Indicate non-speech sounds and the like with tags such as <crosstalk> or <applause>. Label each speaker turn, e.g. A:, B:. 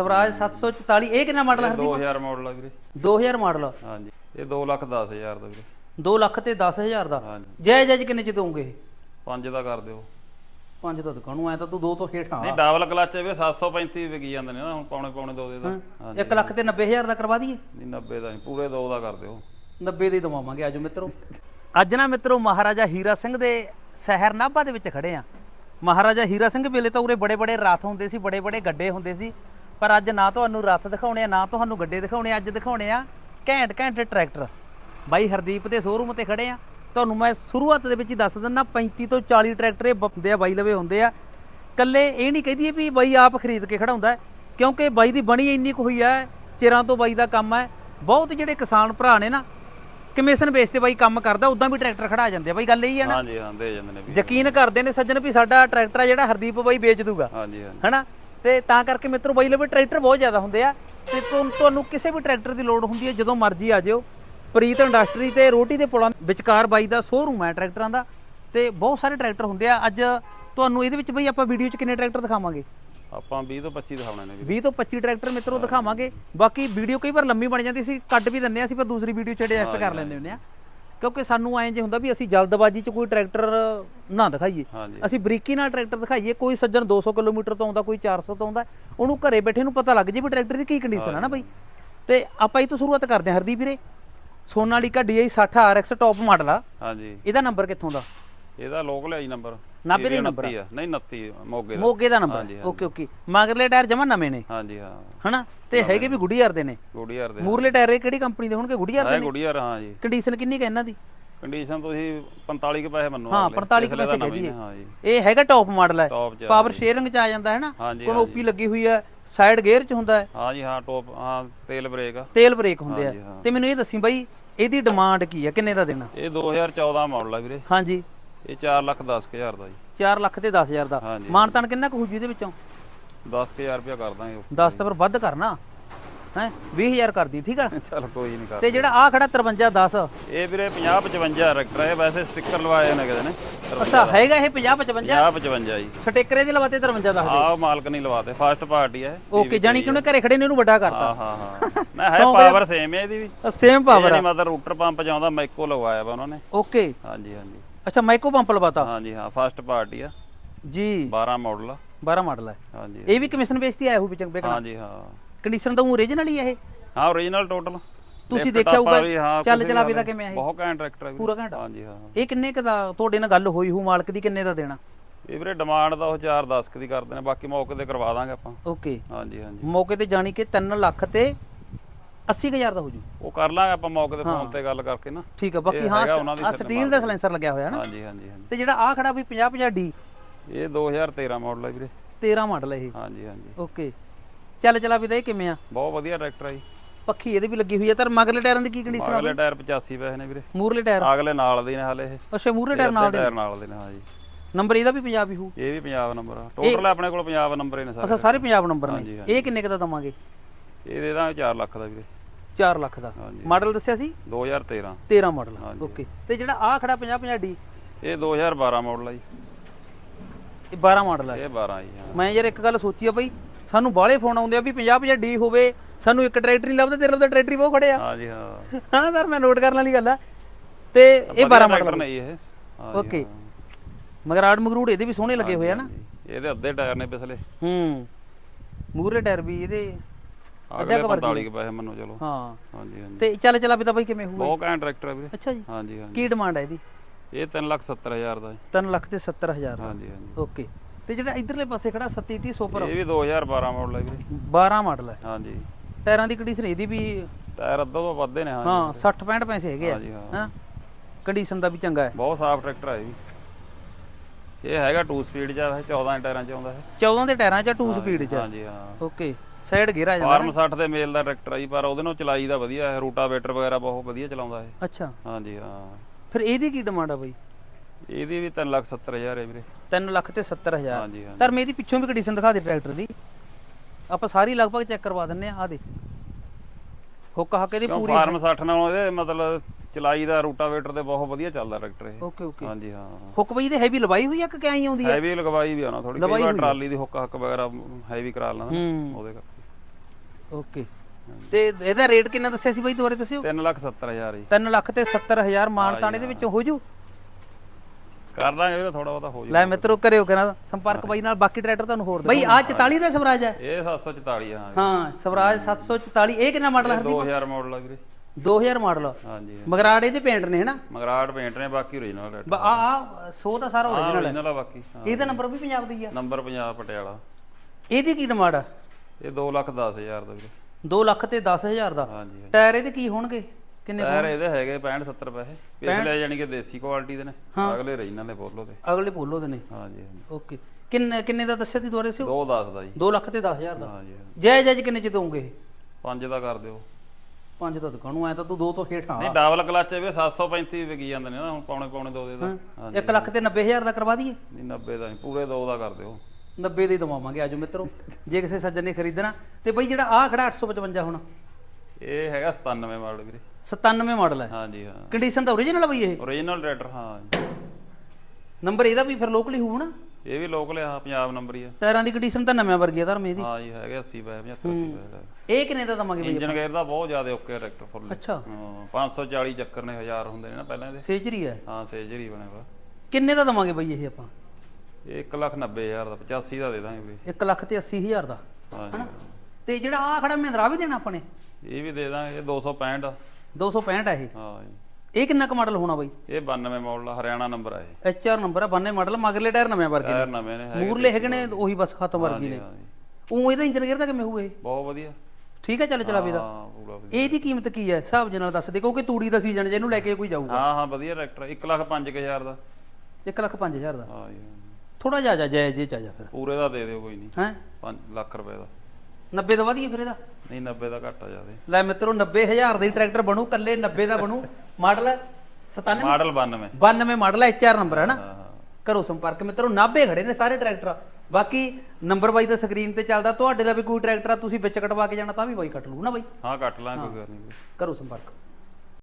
A: ਸਵਰਾਜ 744 ਇਹ ਕਿੰਨਾ ਮਾਡਲ ਹੈ
B: ਇਹ 2000 ਮਾਡਲ ਆ ਵੀਰੇ।
A: 2000 ਮਾਡਲ
B: ਹਾਂਜੀ ਇਹ 2 ਲੱਖ 10 ਹਜ਼ਾਰ ਦਾ ਵੀਰੇ।
A: 2 ਲੱਖ ਤੇ 10000 ਦਾ?
B: ਹਾਂਜੀ।
A: ਜੈ ਜੈ ਕਿੰਨੇ ਚ ਦੋਗੇ
B: 5 ਦਾ ਕਰ ਦਿਓ।
A: ਪੰਜ ਤਾਂ ਦੁਕਾਨੋਂ ਐ ਤਾਂ ਤੂੰ ਦੋ ਤੋਂ ਹੇਠ ਆ
B: ਨਹੀਂ ਡਬਲ ਕਲਚ ਵੀਰੇ 735 ਵਿਕੀ ਜਾਂਦੇ ਨੇ ਨਾ ਹੁਣ ਪੌਣੇ ਪੌਣੇ ਦੋ ਦੇ ਦਾ ਹਾਂਜੀ
A: 1 ਲੱਖ ਤੇ 90000 ਦਾ ਕਰਵਾ ਦਈਏ?
B: ਨਹੀਂ 90 ਦਾ ਨਹੀਂ ਪੂਰੇ 2 ਦਾ ਕਰ ਦਿਓ।
A: 90 ਦੇ ਹੀ ਦਵਾਵਾਂਗੇ ਆਜੋ ਮਿੱਤਰੋ। ਅੱਜ ਨਾ ਮਿੱਤਰੋ ਮਹਾਰਾਜਾ ਹੀਰਾ ਸਿੰਘ ਦੇ ਸ਼ਹਿਰ ਨਾਭਾ ਦੇ ਵਿੱਚ ਖੜੇ ਆ। ਮਹਾਰਾਜਾ ਹੀਰਾ ਸਿੰਘ ਵੇਲੇ ਤਾਂ ਉਰੇ ਬੜੇ ਬੜੇ ਰਥ ਹੁੰਦੇ ਸੀ ਬੜੇ ਬੜੇ ਗੱਡੇ ਹੁੰਦੇ ਸੀ। ਪਰ ਅੱਜ ਨਾ ਤੁਹਾਨੂੰ ਰਥ ਦਿਖਾਉਣੇ ਆ ਨਾ ਤੁਹਾਨੂੰ ਗੱਡੇ ਦਿਖਾਉਣੇ ਆ ਅੱਜ ਦਿਖਾਉਣੇ ਆ ਘੈਂਟ ਘੈਂਟ ਟਰੈਕਟਰ। ਬਾਈ ਹਰਦੀਪ ਦੇ ਸ਼ੋਰੂਮ ਤੇ ਖੜੇ ਆ। ਤੁਹਾਨੂੰ ਮੈਂ ਸ਼ੁਰੂਆਤ ਦੇ ਵਿੱਚ ਹੀ ਦੱਸ ਦਿੰਦਾ 35 ਤੋਂ 40 ਟਰੈਕਟਰ ਇਹ ਬੰਦੇ ਆ ਬਾਈ ਲਵੇ ਹੁੰਦੇ ਆ। ਕੱਲੇ ਇਹ ਨਹੀਂ ਕਹਦੀ ਵੀ ਬਾਈ ਆਪ ਖਰੀਦ ਕੇ ਖੜਾਉਂਦਾ ਹੈ, ਕਿਉਂਕਿ ਬਾਈ ਦੀ ਬਣੀ ਇੰਨੀ ਕੁ ਹੋਈ ਹੈ ਚਿਰਾਂ ਤੋਂ ਬਾਈ ਦਾ ਕੰਮ ਹੈ। ਬਹੁਤ ਜਿਹੜੇ ਕਿਸਾਨ ਭਰਾ ਨੇ ਨਾ ਕਮਿਸ਼ਨ ਬੇਸ ਤੇ ਬਾਈ ਕੰਮ ਕਰਦਾ ਉਦਾਂ ਵੀ ਟਰੈਕਟਰ ਖੜਾ ਜਾਂਦੇ ਆ। ਬਾਈ ਗੱਲ ਇਹੀ ਹੈ ਨਾ
B: ਹਾਂਜੀ ਹਾਂ ਦੇ ਜਾਂਦੇ ਨੇ ਵੀ।
A: ਯਕੀਨ ਕਰਦੇ ਨੇ ਸੱਜਣ ਵੀ ਸਾਡਾ ਟਰੈਕਟਰ ਆ ਜਿਹੜਾ ਹਰਦੀਪ ਬਾਈ ਵੇਚ ਦੂਗਾ।
B: ਹਾਂਜੀ ਹਾਂਜੀ।
A: ਹਨਾ? ਤੇ ਤਾਂ ਕਰਕੇ ਮਿੱਤਰੋ ਬਾਈ ਲਵੇ ਟਰੈਕਟਰ ਬਹੁਤ ਜ਼ਿਆਦਾ ਹੁੰਦੇ ਆ ਤੇ ਤੁਹਾਨੂੰ- ਕਿਸੇ ਵੀ ਟਰੈਕਟਰ ਦੀ ਲੋੜ ਹੁੰਦੀ ਹੈ ਜਦੋਂ ਮਰਜ਼ੀ ਆ ਜਿਓ। ਪ੍ਰੀਤ ਇੰਡਸਟਰੀ ਤੇ ਰੋਟੀ ਦੇ ਪੁਲਾਂ ਵਿਚਕਾਰ ਬਾਈ ਦਾ ਸ਼ੋਰੂਮ ਹੈ ਟਰੈਕਟਰਾਂ ਦਾ ਤੇ ਬਹੁਤ ਸਾਰੇ ਟਰੈਕਟਰ ਹੁੰਦੇ ਆ। ਅੱਜ ਤੁਹਾਨੂੰ ਇਹਦੇ ਵਿੱਚ ਬਈ ਆਪਾਂ ਵੀਡੀਓ 'ਚ ਕਿੰਨੇ ਟਰੈਕਟਰ ਦਿਖਾਵਾਂਗੇ?
B: ਆਪਾਂ 20 ਤੋਂ 25 ਦਿਖਾਉਣੇ ਨੇ ਵੀਰੇ।
A: 20 ਤੋਂ 25 ਟਰੈਕਟਰ ਮਿੱਤਰੋ ਦਿਖਾਵਾਂਗੇ। ਬਾਕੀ ਵੀਡੀਓ ਕਈ ਵਾਰ ਲੰਮੀ ਬਣ ਜਾਂਦੀ ਸੀ ਕੱਟ ਵੀ ਦਿੰਦੇ ਆ ਅਸੀਂ ਪਰ ਦੂਸਰੀ ਵੀਡੀਓ 'ਚ ਐਡਜਸਟ ਕਰ ਲੈਂਦੇ ਹੁੰਦੇ ਆ। ਕਿਉਂਕਿ ਸਾਨੂੰ ਐਂ ਜੇ ਹੁੰਦਾ ਵੀ ਅਸੀਂ ਜਲਦਬਾਜ਼ੀ 'ਚ ਕੋਈ ਟਰੈਕਟਰ ਨਾ ਦਿਖਾਈਏ।
B: ਹਾਂਜੀ।
A: ਅਸੀਂ ਬਰੀਕੀ ਨਾਲ ਟਰੈਕਟਰ ਦਿਖਾਈਏ ਕੋਈ ਸੱਜਣ 200 ਕਿਲੋਮੀਟਰ ਤੋਂ ਆਉਂਦਾ ਕੋਈ 400 ਤੋਂ ਆਉਂਦਾ ਉਹਨੂੰ ਘਰੇ ਬੈਠੇ ਨੂੰ ਪਤਾ ਲੱਗ ਜੇ ਵੀ ਟਰੈਕਟਰ ਦੀ ਕੀ ਕੰਡੀਸ਼ਨ ਹੈ ਨਾ ਬਈ। ਤੇ ਆਪਾਂ ਇਹ ਤੋਂ ਸ਼ੁਰੂਆਤ ਕਰਦੇ ਹਾਂ ਹਰਦੀਪ ਵੀਰੇ। Sonalika DI 60 RX top model ਆ।
B: ਹਾਂਜੀ।
A: ਇਹਦਾ ਨੰਬਰ ਕਿੱਥੋਂ ਦਾ?
B: ਇਹਦਾ ਲੋਕਲ ਹੈ ਜੀ ਨੰਬਰ।
A: ਨਾਭੇ ਦਾ
B: ਇਹਦੇ
A: ਨੰਬਰ ਆ?
B: 29 ਆ। ਨਹੀਂ 29 ਮੋਗੇ ਦਾ।
A: ਮੋਗੇ ਦਾ ਨੰਬਰ। Okay okay. ਮਗਰਲੇ ਟਾਇਰ ਜਮਾ ਨਵੇਂ ਨੇ?
B: ਹਾਂਜੀ ਹਾਂ।
A: ਹਨਾ? ਤੇ ਹੈਗੇ ਵੀ ਗੁੱਡੀਆਰ ਦੇ ਨੇ?
B: ਗੁੜੀਆਰ ਦੇ
A: ਮੂਰਲੇ ਟਾਇਰ ਇਹ ਕਿਹੜੀ ਕੰਪਨੀ ਦੇ ਹੋਣਗੇ? ਗੁੱਡੀਆਰ ਦੇ ਨੇ?
B: ਗੁੜੀਆਰ ਹਾਂ ਜੀ।
A: ਕੰਡੀਸ਼ਨ ਕਿੰਨੀ ਕੁ ਇਹਨਾਂ ਦੀ?
B: ਕੰਡੀਸ਼ਨ ਤੁਸੀਂ 45 ਕੇ ਪੈਸੇ ਮੰਨੋ
A: ਹਾਂ
B: ਅਗਲੇ।
A: 45 ਕੁ
B: ਪਿਛਲੇ ਦਾ
A: ਪੈਸੇ ਕਹਿ
B: ਹੀ
A: ਦਈਏ।
B: ਹਾਂ ਜੀ।
A: ਇਹ ਹੈਗਾ ਟੌਪ ਮਾਡਲ ਹੈ। ਪਾਵਰ। ਸ਼ੇਅਰਿੰਗ ਚ ਆ ਜਾਂਦਾ ਹੈ ਨਾ
B: ਹਾਂਜੀ।
A: ਕੋਨੋਪੀ ਲੱਗੀ ਹੋਈ ਹੈ ਸਾਈਡ ਗੇਅਰ ਚ ਹੁੰਦਾ ਹੈ।
B: ਹਾਂ ਜੀ ਹਾਂ ਟੋਪ ਹਾਂ ਤੇਲ ਬ੍ਰੇਕ
A: ਤੇਲ ਬ੍ਰੇਕ ਹੁੰਦੇ ਆ। ਤੇ ਮੈਨੂੰ ਇਹ ਦੱਸੀ ਬਾਈ ਇਹਦੀ ਡਿਮਾਂਡ ਕੀ ਹੈ? ਕਿੰਨੇ ਦਾ ਦੇਣਾ?
B: ਇਹ 2014 ਮਾਡਲ ਆ ਵੀਰੇ।
A: ਹਾਂਜੀ।
B: ਇਹ 4 ਲੱਖ 10 ਕੁ ਹਜ਼ਾਰ ਦਾ ਜੀ।
A: 4 ਲੱਖ ਤੇ 10000 ਦਾ।
B: ਹਾਂਜੀ।
A: ਮਾਨਤਾਨ ਕਿੰਨਾ ਕੁ ਹੋ ਜੂ ਇਹਦੇ ਵਿੱਚੋਂ?
B: 10000 ਰੁਪਇਆ ਕਰ ਦਾਂਗੇ
A: 10 ਤਾਂ ਫਿਰ ਵੱਧ ਕਰਨਾ। ਹੈ? 20000 ਕਰਦੀ ਠੀਕ ਆ? <laughs>
B: ਚਲ ਕੋਈ ਨਹੀਂ ਕਰ
A: ਤੇ ਜਿਹੜਾ ਆ ਖੜਾ 5310
B: ਇਹ ਵੀਰੇ 50 55 ਰੈਕਟਰ ਇਹ ਵੈਸੇ ਸਟicker ਲਵਾਏ ਨੇ ਕਿਤੇ ਨੇ।
A: ਅੱਛਾ ਹੈਗਾ ਇਹ 50 55
B: 50 55 ਜੀ।
A: ਸਟੇਕਰੇ ਦੇ ਲਵਾਤੇ 53 ਦੱਸ
B: ਆਹ ਮਾਲਕ ਨਹੀਂ ਲਵਾਤੇ ਫਸਟ ਪਾਰਟੀ ਹੈ
A: ਓਕੇ ਜਾਨੀ ਕਿ ਉਹਨੇ ਘਰੇ ਖੜੇ ਨੇ ਇਹਨੂੰ ਵੱਡਾ ਕਰਤਾ।
B: ਹਾਂ ਹਾਂ ਹਾਂ। <laughs> ਨਾ ਹੈ ਪਾਵਰ ਸੇਮ ਹੈ ਇਹਦੀ ਵੀ।
A: ਸੇਮ ਪਾਵਰ
B: ਜਿਹੜੀ ਮਤਲਬ ਰੂਟਰ ਪੰਪ ਚ ਆਉਂਦਾ ਮਾਈਕੋ ਲਗਵਾਇਆ ਵਾ ਉਹਨਾਂ। ਨੇ
A: ਓਕੇ।
B: ਹਾਂਜੀ ਹਾਂਜੀ।
A: ਅੱਛਾ ਮਾਈਕੋ ਪੰਪ ਲਵਾਤਾ
B: ਹਾਂਜੀ ਹਾਂ ਫਸਟ ਪਾਰਟੀ ਆ।
A: ਜੀ।
B: 12 ਮਾਡਲ ਆ।
A: 12 ਮਾਡਲ ਹੈ
B: ਹਾਂਜੀ।
A: ਇਹ ਵੀ ਕਮਿਸ਼ਨ ਬੇਸਤੀ ਆਇਆ ਹੋ ਵਿਚੰਗ ਬੇਕਣਾ
B: ਹਾਂਜੀ ਹਾਂ।
A: ਕੰਡੀਸ਼ਨ ਤਾਂ ਓਰੀਜਨਲ ਹੀ ਹੈ ਇਹ।
B: ਹਾਂ ਓਰੀਜਨਲ ਟੋਟਲ
A: ਤੁਸੀਂ ਦੇਖਿਆ ਹੋਊਗਾ ਚੱਲ ਚਲਾ ਵੀ ਤਾਂ ਕਿਵੇਂ ਹੈ ਇਹ?
B: ਬਹੁਤ ਘੈਂਟ ਟਰੈਕਟਰ ਹੈ।
A: ਪੂਰਾ ਘੰਟਾ
B: ਹਾਂਜੀ ਹਾਂ।
A: ਇਹ ਕਿੰਨੇ ਕ ਦਾ ਤੁਹਾਡੇ ਨਾਲ ਗੱਲ ਹੋਈ ਹੋ ਮਾਲਕ ਦੀ ਕਿੰਨੇ ਦਾ ਦੇਣਾ?
B: ਇਹ ਵੀਰੇ ਡਿਮਾਂਡ ਦਾ ਉਹ 4 10 ਦੀ ਕਰਦੇ ਨੇ ਬਾਕੀ ਮੌਕੇ ਤੇ ਕਰਵਾ ਦਾਂਗੇ ਆਪਾਂ।
A: ਓਕੇ।
B: ਹਾਂਜੀ ਹਾਂਜੀ।
A: ਮੌਕੇ ਤੇ ਜਾਣੀ ਕਿ 3 ਲੱਖ ਤੇ 80000 ਦਾ ਹੋ ਜੂ।
B: ਉਹ ਕਰ ਲਾਂਗੇ ਆਪਾਂ ਮੌਕੇ ਤੇ ਫੋਨ ਤੇ ਗੱਲ ਕਰਕੇ ਨਾ।
A: ਠੀਕ ਆ ਬਾਕੀ ਹਾਂ
B: ਦੀ
A: ਆ ਸਟੀਲ ਦਾ ਸਲੈਂਸਰ ਲੱਗਿਆ ਹੋਇਆ ਨਾ।
B: ਹਾਂਜੀ ਹਾਂਜੀ ਹਾਂਜੀ।
A: ਤੇ ਜਿਹੜਾ ਆ ਖੜਾ ਵੀ 50 50 ਡੀ।
B: ਇਹ 2013 ਮਾਡਲ ਹੈ ਵੀਰੇ।
A: 13 ਮਾਡਲ ਹੈ ਇਹ।
B: ਹਾਂਜੀ ਹਾਂਜੀ।
A: ਓਕੇ। ਚੱਲ ਚਲਾ ਵੀ ਤਾਂ ਇਹ ਕਿਵੇਂ ਆ?
B: ਬਹੁਤ ਵਧੀਆ ਟਰੈਕਟਰ ਹੈ ਜੀ।
A: ਪੱਖੀ ਇਹਦੇ ਵੀ ਲੱਗੀ ਹੋਈ ਆ। ਤਾਂ ਮਗਰਲੇ ਟਾਇਰਾਂ ਦੀ ਕੀ ਕੰਡੀਸ਼ਨ ਆ
B: ਅਗਲੇ ਟਾਇਰ 85 ਪੈਸੇ ਨੇ ਵੀਰੇ।
A: ਮੂਰਲੇ ਟਾਇਰ।
B: ਅਗਲੇ ਨਾਲ ਦੇ ਨੇ ਹਾਲੇ ਇਹ।
A: ਅੱਛਾ ਮੂਰਲੇ ਟਾਇਰ ਨਾਲ ਦੇ
B: ਟਾਇਰ ਨਾਲ ਦੇ ਨੇ ਹਾਂ ਜੀ।
A: ਨੰਬਰ ਇਹਦਾ ਵੀ ਪੰਜਾਬ ਹੀ ਹੋਊ।
B: ਇਹ ਵੀ ਪੰਜਾਬ ਨੰਬਰ ਆ। ਟੋਟਲ ਆਪਣੇ ਕੋਲ ਪੰਜਾਬ ਨੰਬਰ ਹੀ ਨੇ ਸਾਰੇ
A: ਅੱਛਾ ਸਾਰੇ ਪੰਜਾਬ ਨੰਬਰ ਨੇ। ਇਹ ਕਿੰਨੇ ਕ ਦਾ ਦਵਾਂਗੇ?
B: ਇਹ ਦੇ ਦਾਂਗੇ 4 ਲੱਖ ਦਾ ਵੀਰੇ।
A: 4 ਲੱਖ ਦਾ।
B: ਹਾਂਜੀ।
A: ਮਾਡਲ ਦੱਸਿਆ ਸੀ?
B: 2013
A: 13 ਮਾਡਲ।
B: ਹਾਂਜੀ।
A: ਓਕੇ। ਤੇ ਜਿਹੜਾ ਆ ਖੜਾ 50 50 ਡੀ?
B: ਇਹ 2012 ਮਾਡਲ ਆ ਜੀ।
A: ਇਹ 12 ਮਾਡਲ ਹੈ
B: ਇਹ 12 ਜੀ ਹਾਂ।
A: ਮੈਂ ਯਾਰ ਇੱਕ ਗੱਲ ਸੋਚੀ ਆ ਬਈ ਸਾਨੂੰ ਬਾਹਲੇ ਫੋਨ ਆਉਂਦੇ ਆ ਵੀ 50 50 ਡੀ ਹੋਵੇ ਸਾਨੂੰ ਇੱਕ ਟਰੈਕਟਰ ਨਹੀਂ ਲੱਭਦਾ ਤੇਰੇ ਲੱਭਦਾ ਟਰੈਕਟਰ ਹੀ ਬਹੁਤ ਖੜੇ ਆ।
B: ਹਾਂ ਜੀ ਹਾਂ।
A: ਹਾਂ ਸਰ ਮੈਂ ਨੋਟ ਕਰਨ ਵਾਲੀ ਗੱਲ ਆ। ਤੇ ਇਹ 12
B: ਟਰੈਕਟਰ
A: ਮਾਡਲ
B: ਨਹੀਂ ਇਹ। ਹਾਂ ਜੀ,
A: ਓਕੇ।
B: ਹਾਂ।
A: ਮਗਰਾੜ ਮਗਰੂੜ ਇਹਦੇ ਵੀ ਸੋਹਣੇ ਲੱਗੇ ਹੋਏ ਆ ਨਾ।
B: ਹਾਂਜੀ। ਇਹਦੇ ਅੱਧੇ ਟਾਇਰ ਨੇ ਪਿਛਲੇ।
A: ਹੂੰ। ਮੂਹਰੇ ਟਾਇਰ ਵੀ ਇਹਦੇ
B: ਅਗਲੇ 45 ਕੇ ਪੈਸੇ ਮੰਨੋ ਚਲੋ।
A: ਹਾਂ।
B: ਹਾਂਜੀ ਹਾਂਜੀ।
A: ਤੇ ਚੱਲ ਚਲਾ ਵੀ ਤਾਂ ਬਈ ਕਿਵੇਂ ਹੋਊਗਾ?
B: ਬਹੁਤ ਘੈਂਟ ਟਰੈਕਟਰ ਹੈ ਵੀਰੇ।
A: ਅੱਛਾ ਜੀ।
B: ਹਾਂਜੀ ਹਾਂਜੀ।
A: ਕੀ ਡਿਮਾਂਡ ਹੈ ਇਹਦੀ?
B: ਇਹ 370000 ਦਾ ਹੈ
A: 3 ਲੱਖ ਤੇ 70000 ਦਾ।
B: ਹਾਂਜੀ ਹਾਂਜੀ।
A: ਓਕੇ। ਤੇ ਜਿਹੜਾ ਇਧਰਲੇ ਪਾਸੇ ਖੜਾ 3730 ਸੁਪਰ
B: ਇਹ ਵੀ 2012 ਮਾਡਲ ਹੈ ਵੀਰੇ।
A: 12 ਮਾਡਲ ਹੈ
B: ਹਾਂਜੀ।
A: ਟਾਇਰਾਂ ਦੀ ਕੰਡੀਸ਼ਨ ਇਹਦੀ ਵੀ
B: ਟਾਇਰ ਅੱਧਾ ਤੋਂ ਵੱਧੇ ਨੇ ਹਾਂ
A: ਹਾਂ 60 65 ਪੈਸੇ ਹੈਗੇ ਆ।
B: ਹਾਂਜੀ ਹਾਂ।
A: ਹਾਂ? ਕੰਡੀਸ਼ਨ ਦਾ ਵੀ ਚੰਗਾ ਹੈ।
B: ਬਹੁਤ ਸਾਫ਼ ਟਰੈਕਟਰ ਹੈ ਇਹ ਵੀ। ਇਹ ਹੈਗਾ 2 ਸਪੀਡ ਚ ਹੈ 14 ਟਾਇਰਾਂ ਚ ਆਉਂਦਾ ਹੈ
A: 14 ਦੇ ਟਾਇਰਾਂ 'ਚ 2 ਸਪੀਡ 'ਚ
B: ਹਾਂਜੀ ਹਾਂ।
A: ਓਕੇ। ਸਾਈਡ ਗੇਅਰ ਆ ਜਾਂਦਾ
B: ਫਾਰਮ 60 ਦੇ ਮੇਲ ਦਾ ਟਰੈਕਟਰ ਆ ਜੀ ਪਰ ਉਹਦੇ ਨਾਲ ਚਲਾਈ ਦਾ ਵਧੀਆ ਹੈ ਰੂਟਾਵੇਟਰ ਵਗੈਰਾ ਬਹੁਤ ਵਧੀਆ ਚਲਾਉਂਦਾ ਹੈ
A: ਅੱਛਾ।
B: ਹਾਂਜੀ ਹਾਂ।
A: ਫਿਰ ਇਹਦੀ ਕੀ ਡਿਮਾਂਡ ਆ ਬਈ?
B: ਇਹਦੀ ਵੀ 370000 ਹੈ ਵੀਰੇ।
A: 3 ਲੱਖ ਤੇ 70000
B: ਹਾਂਜੀ ਹਾਂ
A: ਧਰਮੇ ਦੀ ਪਿੱਛੋਂ ਵੀ ਕੰਡੀਸ਼ਨ ਦਿਖਾ ਦੇ ਟਰੈਕਟਰ ਦੀ। ਆਪਾਂ ਸਾਰੀ ਲਗਭਗ ਚੈੱਕ ਕਰਵਾ ਦਿੰਨੇ ਆ ਆ ਦੇ ਹੁੱਕ ਹੱਕ ਇਹਦੀ ਪੂਰੀ
B: ਫਾਰਮ 60 ਨਾਲੋਂ ਇਹਦੇ ਮਤਲਬ ਚਲਾਈ ਦਾ ਰੂਟਾਵੇਟਰ ਤੇ ਬਹੁਤ ਵਧੀਆ ਚੱਲਦਾ ਟਰੈਕਟਰ ਇਹ।
A: Okay okay.
B: ਹਾਂਜੀ ਹਾਂ।
A: ਹੁੱਕ ਬਈ ਇਹਦੇ ਹੈਵੀ ਲਵਾਈ ਹੋਈ ਆ ਕਿ ਕਿਆਂ ਆਉਂਦੀ ਆ?
B: ਹੈਵੀ ਲਗਵਾਈ ਵੀ ਆ ਨਾ ਥੋੜੀ ਕਈ ਵਾਰ ਟਰਾਲੀ ਦੀ ਹੁੱਕ ਹੱਕ ਵਗੈਰਾ ਹੈਵੀ ਕਰਾ ਲੈਂਦਾ ਉਹਦੇ ਕਰਕੇ।
A: ਓਕੇ। ਤੇ ਇਹਦਾ ਰੇਟ ਕਿੰਨਾ ਦੱਸਿਆ ਸੀ ਬਾਈ ਦੁਬਾਰੇ ਦੱਸਿਓ?
B: 3 ਲੱਖ 70 ਹਜ਼ਾਰ ਜੀ।
A: 3 ਲੱਖ ਤੇ 70000 ਮਾਨਤਾਣੇ ਦੇ ਵਿੱਚੋਂ ਹੋ ਜੂ?
B: ਕਰ ਦਾਂਗੇ ਵੀਰੇ ਥੋੜਾ ਬਹੁਤਾ ਹੋ
A: ਲੈ ਮਿੱਤਰੋ ਕਰਿਓ ਕਰਾਂ ਸੰਪਰਕ ਬਾਈ ਨਾਲ ਬਾਕੀ ਟਰੈਕਟਰ ਤੁਹਾਨੂੰ ਹੋਰ ਬਾਈ ਆ 44 ਦਾ ਸਵਰਾਜ ਹੈ?
B: ਇਹ 744 ਹਾਂ।
A: ਹਾਂ ਸਵਰਾਜ 744 ਇਹ ਕਿੰਨਾ ਮਾਡਲ ਹੈ
B: 2000 ਮਾਡਲ ਆ ਵੀਰੇ।
A: 2000 ਮਾਡਲ
B: ਹਾਂਜੀ
A: ਮਗਰਾੜ ਇਹਦੇ ਪੇਂਟ ਨੇ ਹਨਾ?
B: ਮਗਰਾਟ ਪੇਂਟ ਨੇ ਬਾਕੀ ਓਰੀਜਨਲ ਰੇਟ
A: ਆ ਆ ਸੋ ਤਾਂ ਸਾਰਾ
B: ਹਾਂ
A: ਓਰੀਜਨਲ ਹੈ
B: ਓਰੀਜਨਲ ਆ ਬਾਕੀ ਹਾਂ।
A: ਇਹਦਾ ਨੰਬਰ ਵੀ ਪੰਜਾਬ ਦਾ ਹੀ ਆ।
B: ਨੰਬਰ ਪੰਜਾਬ ਪਟਿਆਲਾ।
A: ਇਹਦੀ ਕੀ ਡਿਮਾਂਡ ਆ?
B: ਇਹ 2 ਲੱਖ 10 ਹਜ਼ਾਰ ਦਾ ਵੀਰੇ।
A: 2 ਲੱਖ ਤੇ 10000 ਦਾ?
B: ਹਾਂਜੀ।
A: ਟਾਇਰ ਇਹਦੇ ਕੀ ਹੋਣਗੇ? ਕਿੰਨੇ
B: ਟਾਇਰ ਇਹਦੇ ਹੈਗੇ 65 70 ਪੈਸੇ। ਪਿਛਲੇ ਜਾਨੀ ਕਿ ਦੇਸੀ ਕੁਆਲਿਟੀ ਦੇ ਨੇ। ਅਗਲੇ ਓਰੀਜਨਲ ਨੇ ਬੋਲੋ ਤੇ
A: ਅਗਲੇ ਪੋਲੋ ਦੇ ਨੇ?
B: ਹਾਂਜੀ ਹਾਂਜੀ।
A: ਓਕੇ ਕਿੰਨੇ ਕਿੰਨੇ ਦਾ ਦੱਸਿਆ ਸੀ ਦੁਬਾਰੇ ਸੀ
B: 2 10 ਦਾ ਜੀ।
A: 2 ਲੱਖ ਤੇ 10000 ਦਾ।
B: ਹਾਂਜੀ।
A: ਜੈ ਜੈ ਕਿੰਨੇ ਚ ਦੋਗੇ?
B: ਪੰਜ ਦਾ ਕਰ ਦਿਓ।
A: ਪੰਜ ਤਾਂ ਦੁਕਾਨੋਂ ਐ ਤਾਂ ਤੂੰ ਦੋ ਤੋਂ ਹੇਠ ਆ।
B: ਨਹੀਂ ਡਬਲ ਕਲਚ ਵੀ 735 ਵਿਕੀ ਜਾਂਦੇ ਨੇ ਨਾ ਹੁਣ ਪੌਣੇ ਪੌਣੇ ਦੋ ਦੇ ਦਾ ਹਾਂਜੀ
A: 1 ਲੱਖ ਤੇ 90000 ਦਾ ਕਰਵਾ ਦਈਏ?
B: ਨਹੀਂ 90 ਦਾ ਨਹੀਂ ਪੂਰੇ ਦੋ ਦਾ ਕਰ ਦਿਓ।
A: 90 ਦੇ ਹੀ ਦਵਾਵਾਂਗੇ ਆਜੋ ਮਿੱਤਰੋ। ਜੇ ਕਿਸੇ ਸੱਜਣ ਨੇ ਖਰੀਦਣਾ ਤੇ ਬਈ ਜਿਹੜਾ ਆ ਖੜਾ 855 ਹੁਣ।
B: ਇਹ ਹੈਗਾ 97 ਮਾਡਲ ਵੀਰੇ।
A: 97 ਮਾਡਲ ਹੈ।
B: ਹਾਂਜੀ ਹਾਂ।
A: ਕੰਡੀਸ਼ਨ ਤਾਂ ਓਰੀਜਨਲ ਆ ਬਈ ਇਹ।
B: ਓਰੀਜਨਲ ਰੇਟਰ ਹਾਂ।
A: ਨੰਬਰ ਇਹਦਾ ਵੀ ਫਿਰ ਲੋਕਲ ਹੀ ਹੋਊ ਨਾ।
B: ਇਹ ਵੀ ਲੋਕਲ ਆ ਪੰਜਾਬ ਨੰਬਰ ਹੀ ਆ।
A: ਟਾਇਰਾਂ ਦੀ ਕੰਡੀਸ਼ਨ ਤਾਂ ਨਵਿਆਂ ਵਰਗੀ ਆ ਧਰਮ ਇਹਦੀ।
B: ਹਾਂ ਜੀ ਹੈਗੇ 80 ਪੈਸੇ 75 80 ਪੈਸੇ
A: ਇਹ ਕਿੰਨੇ ਦਾ ਦਵਾਂਗੇ ਬਈ
B: ਇੰਜਨ ਗੇਅਰ ਦਾ ਬਹੁਤ ਜ਼ਿਆਦਾ ਓਕੇ ਟਰੈਕਟਰ ਫੁੱਲ
A: ਅੱਛਾ।
B: ਹਾਂ 540 ਚੱਕਰ ਨੇ 1000 ਹੁੰਦੇ ਨੇ ਨਾ ਪਹਿਲਾਂ ਇਹਦੇ।
A: ਸੇਜਰੀ ਹੈ
B: ਹਾਂ ਸੇਜਰੀ ਬਣਿਆ ਵਾ।
A: ਕਿੰਨੇ ਦਾ ਦਵਾਂਗੇ ਬਈ ਇਹ ਆਪਾਂ?
B: ਇਹ 1 ਲੱਖ 90 ਹਜ਼ਾਰ ਦਾ 85 ਦਾ ਦੇ ਦਾਂਗੇ ਵੀਰੇ
A: 1 ਲੱਖ ਤੇ 80000 ਦਾ?
B: ਹਾਂ ਜੀ
A: ਤੇ ਜਿਹੜਾ ਆ ਖੜਾ ਮਹਿੰਦਰਾ ਵੀ ਦੇਣਾ ਆਪਣੇ
B: ਇਹ ਵੀ ਦੇ ਦਾਂਗੇ ਇਹ 265 ਆ।
A: 265 ਹੈ ਇਹ?
B: ਹਾਂ ਜੀ
A: ਇਹ ਕਿੰਨਾ ਕੁ ਮਾਡਲ ਹੋਣਾ ਬਈ?
B: ਇਹ 92 ਮਾਡਲ ਆ ਹਰਿਆਣਾ ਨੰਬਰ ਆ ਇਹ।
A: ਐਚ ਆਰ ਨੰਬਰ ਆ 92 ਮਾਡਲ ਮਗਰਲੇ ਟਾਇਰ ਨਵੇਂ ਵਰਗੇ
B: ਟਾਇਰ ਨਵੇਂ ਨੇ ਹੈਗੇ
A: ਮੂਰਲੇ ਹੈਗੇ ਨੇ ਉਹੀ ਬਸ ਖਤਮ ਵਰਗੀ ਨੇ।
B: ਹਾਂ ਜੀ
A: ਉਹ ਇਹਦਾ ਇੰਜਨ ਗੇਅਰ ਦਾ ਕਿਵੇਂ ਹੋਊ ਇਹ?
B: ਬਹੁਤ ਵਧੀਆ।
A: ਠੀਕ ਹੈ ਚੱਲ ਚਲਾਵੇ ਦਾ
B: ਹਾਂ ਪੂਰਾ ਵਧੀਆ।
A: ਇਹਦੀ ਕੀਮਤ ਕੀ ਹੈ ਹਿਸਾਬ ਦੇ ਨਾਲ ਦੱਸ ਦੇ ਕਿਉਂਕਿ ਤੂੜੀ ਦਾ ਸੀਜ਼ਨ ਜਿਹਨੂੰ ਲੈ ਕੇ ਕੋਈ ਜਾਊਗਾ।
B: ਹਾਂ ਹਾਂ ਵਧੀਆ ਟਰੈਕਟਰ 1 ਲੱਖ 5000 ਦਾ।
A: 1 ਲੱਖ 5000 ਦਾ।
B: ਹਾਂ ਜੀ
A: ਥੋੜਾ ਜਾ ਜਾ ਜਾਇਜ਼ ਜੇ ਜਾ ਫਿਰ।
B: ਪੂਰੇ ਦਾ ਦੇ ਦਿਓ ਕੋਈ ਨਹੀਂ।
A: ਹੈ?
B: 5 ਲੱਖ ਰੁਪਏ ਦਾ।
A: 90 ਦਾ ਵਧੀਆ ਫਿਰ ਇਹਦਾ?
B: ਨਹੀਂ 90 ਦਾ ਘੱਟ ਆ ਜਾਦੇ
A: ਲੈ ਮਿੱਤਰੋ 90000 ਦਾ ਟਰੈਕਟਰ ਬਣੂ ਕੱਲੇ 90 ਦਾ ਬਣੂ। ਮਾਡਲ 97
B: ਮਾਡਲ 92
A: 92 ਮਾਡਲ ਹੈ ਐਚ ਆਰ ਨੰਬਰ ਹੈ ਨਾ? ਕਰੋ ਸੰਪਰਕ। ਮਿੱਤਰੋ ਨਾਭੇ ਖੜੇ ਨੇ ਸਾਰੇ ਟਰੈਕਟਰ। ਬਾਕੀ ਨੰਬਰ ਬਾਈ ਦਾ ਸਕਰੀਨ ਤੇ ਚੱਲਦਾ ਤੁਹਾਡੇ ਦਾ ਵੀ ਕੋਈ ਟਰੈਕਟਰ ਆ ਤੁਸੀਂ ਵਿੱਚ ਕਟਵਾ ਕੇ ਜਾਣਾ ਤਾਂ ਵੀ ਬਾਈ ਕੱਟ ਲੂ ਨਾ ਬਾਈ?
B: ਹਾਂ ਕੱਟ ਲਾਂ ਕੋਈ ਗੱਲ ਨਹੀਂ।
A: ਕਰੋ ਸੰਪਰਕ।